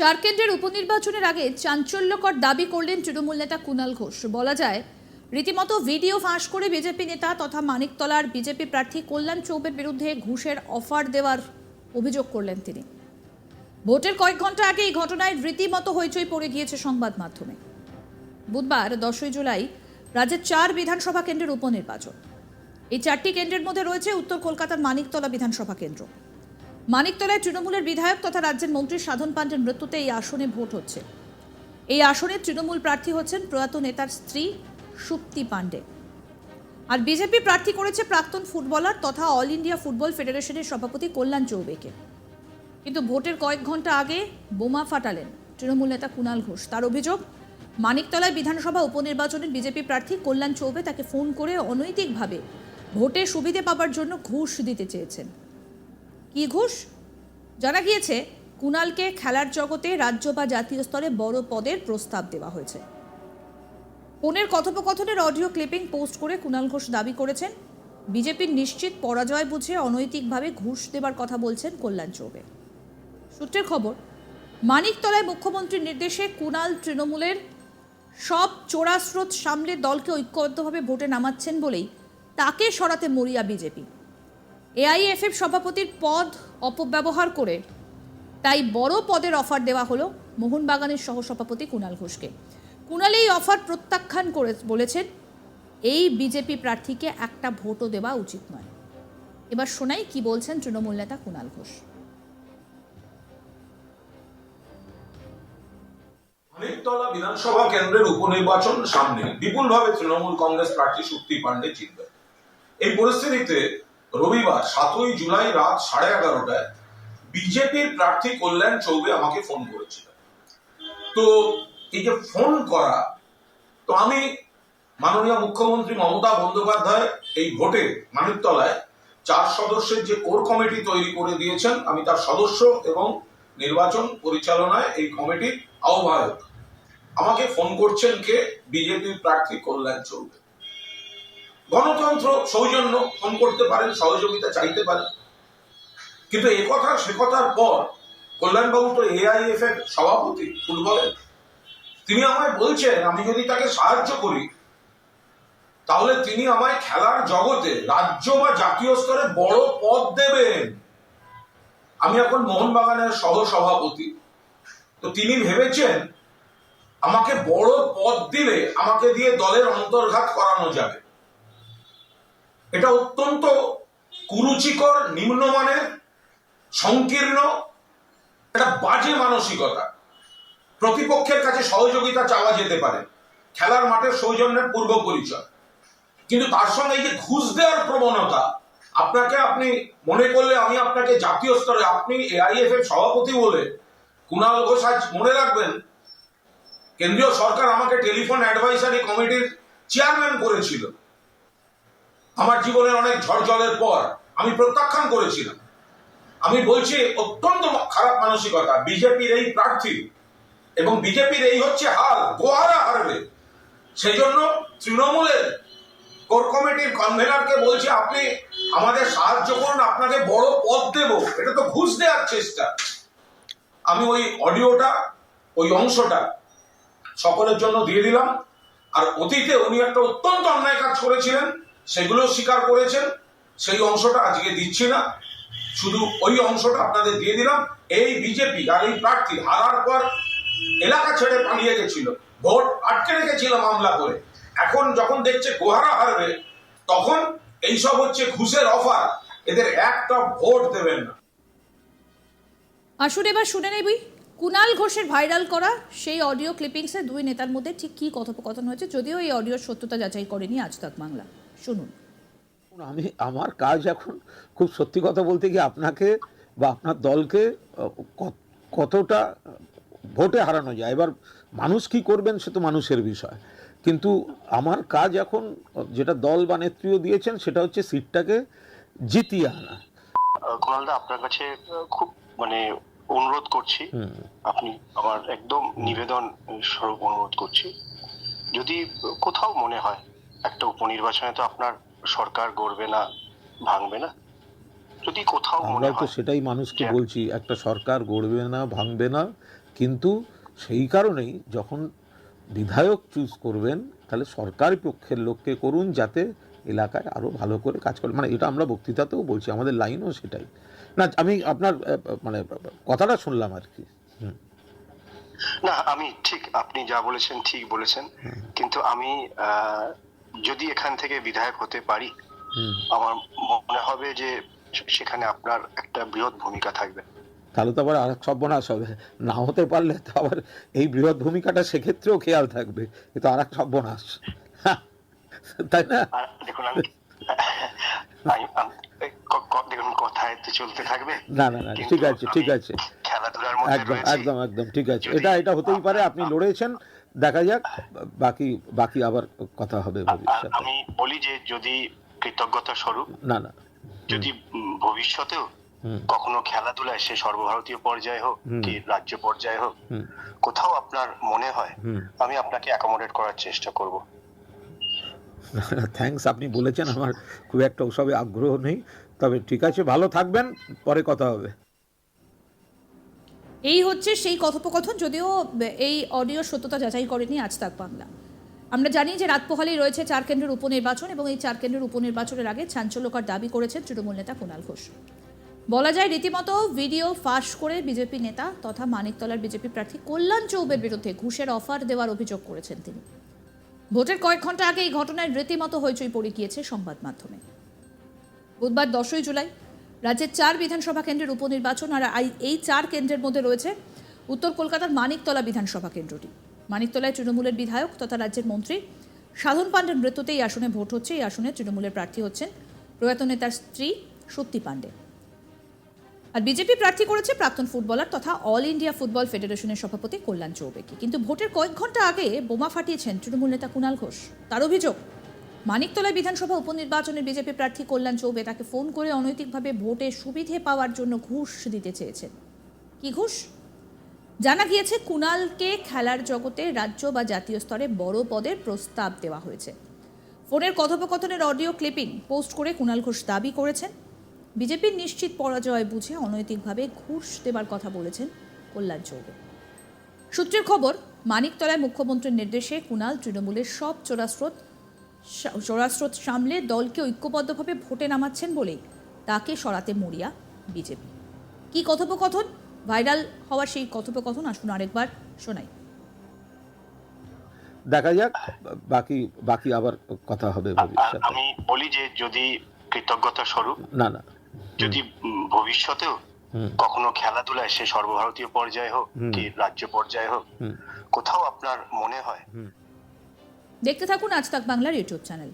চার কেন্দ্রের উপনির্বাচনের আগে চাঞ্চল্যকর দাবি করলেন তৃণমূল নেতা কুণাল ঘোষ। বলা যায়, রীতিমতো ভিডিও ফাঁস করে বিজেপি নেতা তথা মানিকতলার বিজেপি প্রার্থী কল্যাণ চৌবের বিরুদ্ধে ঘুষের অফার দেওয়ার অভিযোগ করলেন তিনি। ভোটের কয়েক ঘণ্টা আগে এই ঘটনায় রীতিমতো হইচই পড়ে গিয়েছে সংবাদ মাধ্যমে। বুধবার দশই জুলাই রাজ্যের চার বিধানসভা কেন্দ্রের উপনির্বাচন। এই চারটি কেন্দ্রের মধ্যে রয়েছে উত্তর কলকাতার মানিকতলা বিধানসভা কেন্দ্র। মানিকতলায় তৃণমূলের বিধায়ক তথা রাজ্যের মন্ত্রী সাধন পাণ্ডের মৃত্যুতে এই আসনে ভোট হচ্ছে। এই আসনে তৃণমূল প্রার্থী হচ্ছেন প্রয়াত নেতার স্ত্রী সুপ্তি পাণ্ডে। আর বিজেপি প্রার্থী করেছে প্রাক্তন ফুটবলার তথা অল ইন্ডিয়া ফুটবল ফেডারেশনের সভাপতি কল্যাণ চৌবেকে। কিন্তু ভোটের কয়েক ঘণ্টা আগে বোমা ফাটালেন তৃণমূল নেতা কুণাল ঘোষ। তার অভিযোগ, মানিকতলায় বিধানসভা উপনির্বাচনের বিজেপি প্রার্থী কল্যাণ চৌবে তাকে ফোন করে অনৈতিকভাবে ভোটে সুবিধে পাবার জন্য ঘুষ দিতে চেয়েছেন। কি ঘুষ? জানা গিয়েছে, কুণালকে খেলার জগতে রাজ্য বা জাতীয় স্তরে বড় পদের প্রস্তাব দেওয়া হয়েছে। ফোনের কথোপকথনের অডিও ক্লিপিং পোস্ট করে কুণাল ঘোষ দাবি করেছেন, বিজেপির নিশ্চিত পরাজয় বুঝে অনৈতিকভাবে ঘুষ দেবার কথা বলছেন কল্যাণ চৌবে। সূত্রের খবর, মানিকতলায় মুখ্যমন্ত্রীর নির্দেশে কুণাল তৃণমূলের সব চোরাস্রোত সামলে দলকে ঐক্যবদ্ধভাবে ভোটে নামাচ্ছেন বলেই তাকে সরাতে মরিয়া বিজেপি। এআইএফএফ সভাপতির পদ অপব্যবহার করে তাই বড় পদের অফার দেওয়া হলো মোহনবাগানের সহসভাপতি কুণাল ঘোষকে। কুণাল এই অফার প্রত্যাখ্যান করে বলেছেন, এই বিজেপি প্রার্থীকে একটা ভোটও দেওয়া উচিত নয়। এবার শোনাই কি বলছেন তৃণমূল নেতা কুণাল ঘোষ। অনেকতলা বিধানসভা কেন্দ্রের উপনির্বাচন সামনে বিপুলভাবে তৃণমূল কংগ্রেস প্রার্থী শক্তি পাণ্ডে জিতবে। এই পরিস্থিতিতে রবিবার সাতই জুলাই রাত সাড়ে এগারোটায় বিজেপির প্রার্থী কল্যাণ চৌবে আমাকে ফোন করেছিল। তো এই যে ফোন করা, তো আমি মাননীয় মুখ্যমন্ত্রী মমতা বন্দ্যোপাধ্যায় এই ভোটে মানিকতলায় চার সদস্যের যে কোর কমিটি তৈরি করে দিয়েছেন, আমি তার সদস্য এবং নির্বাচন পরিচালনায় এই কমিটির আহ্বায়ক। আমাকে ফোন করছেন কে? বিজেপির প্রার্থী কল্যাণ চৌবে। গণতন্ত্র সৌজন্য ফোন করতে পারেন, সহযোগিতা চাইতে পারেন। কিন্তু এ কথা, সে কথার পর কল্যাণবাবু তো এআইএফ এর সভাপতি ফুটবলের। তিনি আমায় বলছেন, আমি যদি তাকে সাহায্য করি, তাহলে তিনি আমায় খেলার জগতে রাজ্য বা জাতীয় স্তরে বড় পদ দেবেন। আমি এখন মোহনবাগানের সহ সভাপতি তো তিনি ভেবেছেন, আমাকে বড় পদ দিলে আমাকে দিয়ে দলের অন্তর্ঘাত করানো যাবে। এটা অত্যন্ত কুরুচিকর, নিম্নমানের, সংকীর্ণ, একটা বাজে মানসিকতা। প্রতিপক্ষের কাছে সহযোগিতা চাওয়া যেতে পারে। খেলার মাঠের সৌজন্যের পূর্ব পরিচয়। কিন্তু তার সঙ্গে এই যে ঘুষ দেওয়ার প্রবণতা, আপনাকে আপনি মনে করলে আমি আপনাকে জাতীয় স্তরে, আপনি এআইএফ এর সভাপতি বলে কুণাল ঘোষ আজ মনে রাখবেন, কেন্দ্রীয় সরকার আমাকে টেলিফোন অ্যাডভাইসারি কমিটির চেয়ারম্যান করেছিল। আমার জীবনের অনেক ঝড়জলের পর আমি প্রত্যাখ্যান করেছিলাম। আমি বলছি, অত্যন্ত খারাপ মানসিকতা, বিজেপির এই প্রার্থী এবং বিজেপির এই হচ্ছে হাল, গোহারা হারবে। সেই জন্য তৃণমূলের কোর কমিটির কনভেনারকে বলছে, আপনি আমাদের সাহায্য করুন, আপনাকে বড় পদ দেব। এটা তো ঘুষ দেওয়ার চেষ্টা। আমি ওই অডিওটা, ওই অংশটা সকলের জন্য দিয়ে দিলাম। আর অতীতে উনি একটা অত্যন্ত অন্যায় কাজ করেছিলেন। সেগুলো স্বীকার করেছেন। সেই অংশটা আজকে দিচ্ছি না। শুধু ওই অংশটা আপনাদের দিয়ে দিলাম। এই বিজেপি আর এই প্রার্থী হারার পর এলাকা ছেড়ে পালিয়ে গেছিল। ভোট আটকে রেখেছিল মামলা করে। এখন যখন দেখছে গোহারা হারবে, তখন এইসব হচ্ছে ঘুষের অফার। এদের একটা ভোট দেবেন না। আসুন এবার শুনে নেবই কুনাল ঘোষের ভাইরাল করা সেই অডিও ক্লিপিংসে দুই নেতার মধ্যে ঠিক কী কথোপকথন হয়েছে, যদিও এই অডিওর সত্যতা যাচাই করেনি আজ তাক বাংলা শুনুন। আমি আমার কাজ এখন খুব সত্যি কথা বলতে কি আপনাকে বা আপনার দলকে কতটা ভোটে হারানো যায়। এবার মানুষ কি করবেন সে তো মানুষের বিষয়। কিন্তু আমার কাজ এখন যেটা দল বা নেত্রীও দিয়েছেন সেটা হচ্ছে সিটটাকে জিতিয়ে আনা। কুণালদা আপনার কাছে খুব মানে অনুরোধ করছি। আপনি আমার একদম নিবেদন স্বরূপ অনুরোধ করছি। যদি কোথাও মনে হয় একটা উপনির্বাচনে তো আপনার সরকার গড়বে না ভাঙবে না। যদি কোথাও মনে তো হয় সেটাই মানুষকে বলছি একটা সরকার গড়বে না ভাঙবে না কিন্তু সেই কারণেই যখন বিধায়ক চুজ করবেন তাহলে সরকারি পক্ষের লোককে করুন যাতে এলাকায় আরও ভালো করে কাজ করে। মানে এটা আমরা বক্তৃতাতেও বলছি আমাদের লাইনও সেটাই। না আমি আপনার মানে কথাটা শুনলাম আর কি। না আমি ঠিক আপনি যা বলেছেন ঠিক বলেছেন। কিন্তু আমি যদি এখান থেকে বিধায়ক হতে পারি আমার মনে হবে যে সেখানে আপনার একটা বৃহৎ ভূমিকা থাকবে। তাহলে তো আবার সর্বনাশ হবে। না হতে পারলে তো আবার এই বৃহৎ ভূমিকাটা সেক্ষেত্রেও খেয়াল থাকবে। এ তো আরেক সর্বনাশ। হ্যাঁ, তাই না? দেখুন আমি আমি- আমি- ক- ক- দেখুন কথায় তো চলতে থাকবে। না না না ঠিক আছে ঠিক আছে। খেলাধুলার মধ্যে একদম একদম একদম ঠিক আছে। এটা এটা হতেই পারে আপনি লড়েছেন। দেখা যাক বাকি বাকি আবার কথা হবে ভবিষ্যতে। আমি বলি যে যদি কৃতজ্ঞতা স্বরূপ না না। যদি ভবিষ্যতেও কখনো খেলাধুলায় সে সর্বভারতীয় পর্যায়ে হোক কি রাজ্য পর্যায়ে হোক কোথাও আপনার মনে হয় আমি আপনাকে অ্যাকোমোডেট করার চেষ্টা করব। থ্যাঙ্কস আপনি বলেছেন আমার খুব একটা ওসবে আগ্রহ নেই। তবে ঠিক আছে ভালো থাকবেন পরে কথা হবে। এই হচ্ছে সেই কথোপকথন, যদিও, এই অডিও সত্যতা যাচাই করেনি আজ তাক বাংলা। আমরা জানি যে রাত পোহালেই রয়েছে চার কেন্দ্রের উপনির্বাচন এবং এই চার কেন্দ্রের উপনির্বাচনের আগে চাঞ্চল্যকর দাবি করেছেন তৃণমূল নেতা কুণাল ঘোষ। বলা যায়, রীতিমতো ভিডিও ফাঁস করে বিজেপি নেতা তথা মানিকতলার বিজেপি প্রার্থী কল্যাণ চৌবের বিরুদ্ধে ঘুষের অফার দেওয়ার অভিযোগ করেছেন তিনি। ভোটের কয়েক ঘণ্টা আগে এই ঘটনায় রীতিমতো হইচই পড়ে গিয়েছে সংবাদ মাধ্যমে। বুধবার দশই জুলাই রাজ্যের চার বিধানসভা কেন্দ্রের উপনির্বাচন আর এই চার কেন্দ্রের মধ্যে রয়েছে উত্তর কলকাতার মানিকতলা বিধানসভা কেন্দ্রটি। মানিকতলায় তৃণমূলের বিধায়ক তথা রাজ্যের মন্ত্রী সাধন পাণ্ডের মৃত্যুতে এই আসনে ভোট হচ্ছে। এই আসনে তৃণমূলের প্রার্থী হচ্ছেন প্রয়াত নেতার স্ত্রী সত্যি পাণ্ডে। আর বিজেপি প্রার্থী করেছে প্রাক্তন ফুটবলার তথা অল ইন্ডিয়া ফুটবল ফেডারেশনের সভাপতি কল্যাণ চৌবেকে। কিন্তু ভোটের কয়েক ঘণ্টা আগে বোমা ফাটিয়েছেন তৃণমূল নেতা কুণাল ঘোষ। তার অভিযোগ মানিকতলায় বিধানসভা উপনির্বাচনে বিজেপি প্রার্থী কল্যাণ চৌবে তাকে ফোন করে অনৈতিকভাবে ভোটে সুবিধে পাওয়ার জন্য ঘুষ দিতে চেয়েছেন। কি ঘুষ? জানা গিয়েছে, কুণালকে খেলার জগতে রাজ্য বা জাতীয় স্তরে বড় পদের প্রস্তাব দেওয়া হয়েছে। ফোনের কথোপকথনের অডিও ক্লিপিং পোস্ট করে কুণাল ঘোষ দাবি করেছেন। বিজেপির নিশ্চিত পরাজয় বুঝে অনৈতিকভাবে ঘুষ দেবার কথা বলেছেন কল্যাণ চৌবে। সূত্রের খবর, মানিকতলায় মুখ্যমন্ত্রীর নির্দেশে কুণাল তৃণমূলের সব চোরাস্রোত চোরাস্রোত সামলে দলকে ঐক্যবদ্ধভাবে ভোটে নামাচ্ছেন বলেই তাকে সরাতে মরিয়া বিজেপি। কি কথোপকথন? ভাইরাল হওয়ার সেই কথোপকথন আসুন আরেকবার শোনাই। দেখা যাক বাকি বাকি আবার কথা হবে ভবিষ্যতে। আমি বলি যে যদি কৃতজ্ঞতা স্বরূপ না না। যদি ভবিষ্যতেও কখনো খেলাধুলায় সে সর্বভারতীয় পর্যায়ে হোক কি রাজ্য পর্যায়ে হোক কোথাও আপনার মনে হয় দেখতে থাকুন আজ তাক বাংলার ইউটিউব চ্যানেল।